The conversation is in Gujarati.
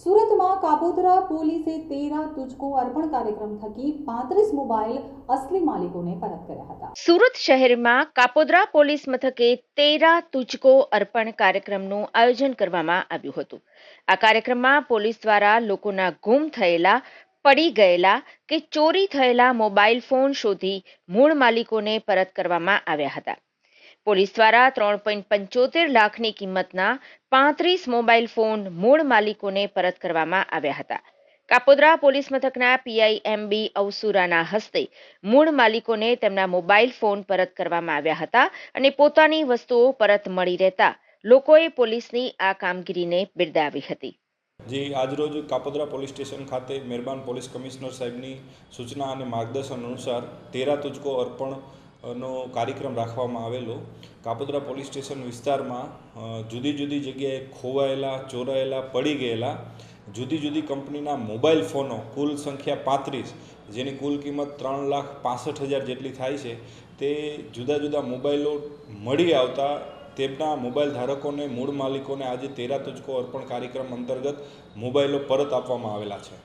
સુરતમાં કાપોદ્રા પોલીસે તેરા તુજકો અર્પણ કાર્યક્રમ થકી પાંત્રીસ મોબાઈલ અસલી માલિકોને પરત કર્યા હતા. સુરત શહેરમાં કાપોદ્રા પોલીસ મથકે તેરા તુચકો અર્પણ કાર્યક્રમનું આયોજન કરવામાં આવ્યું હતું. આ કાર્યક્રમમાં પોલીસ દ્વારા લોકોના ગુમ થયેલા, પડી ગયેલા કે ચોરી થયેલા મોબાઈલ ફોન શોધી મૂળ માલિકોને પરત કરવામાં આવ્યા હતા. પોલીસ દ્વારા ત્રણ પોઈન્ટ પંચોતેર લાખની કિંમતના પાંત્રીસ મોબાઈલ ફોન મૂળ માલિકોને પરત કરવામાં આવ્યા હતા. કાપોદ્રા પોલીસ મથકના પીઆઈ એમ બી અવસુરાના હસ્તે મૂળ માલિકોને તેમના મોબાઈલ ફોન પરત કરવામાં આવ્યા હતા અને પોતાની વસ્તુઓ પરત મળી રહેતા લોકોએ પોલીસની આ કામગીરીને બિરદાવી હતી. જે, આજરોજ કાપોદ્રા પોલીસ સ્ટેશન ખાતે મહેરબાન પોલીસ કમિશનર સાહેબની સૂચના અને માર્ગદર્શન અનુસાર તેરા તુજકો અર્પણ નો કાર્યક્રમ રાખવામાં આવેલો. કાપોદ્રા પોલીસ સ્ટેશન વિસ્તારમાં જુદી જુદી જગ્યાએ ખોવાયેલા, ચોરાયેલા, પડી ગયેલા, જુદી જુદી કંપનીના મોબાઈલ ફોનો, કુલ સંખ્યા પાંત્રીસ, જેની કુલ કિંમત ત્રણ લાખ પાસઠ હજાર જેટલી થાય છે, તે જુદા જુદા મોબાઈલો મળી આવતા તેમના મોબાઈલ ધારકોને, મૂળ માલિકોને આજે તેરા તુજકો અર્પણ કાર્યક્રમ અંતર્ગત મોબાઈલો પરત આપવામાં આવેલા છે.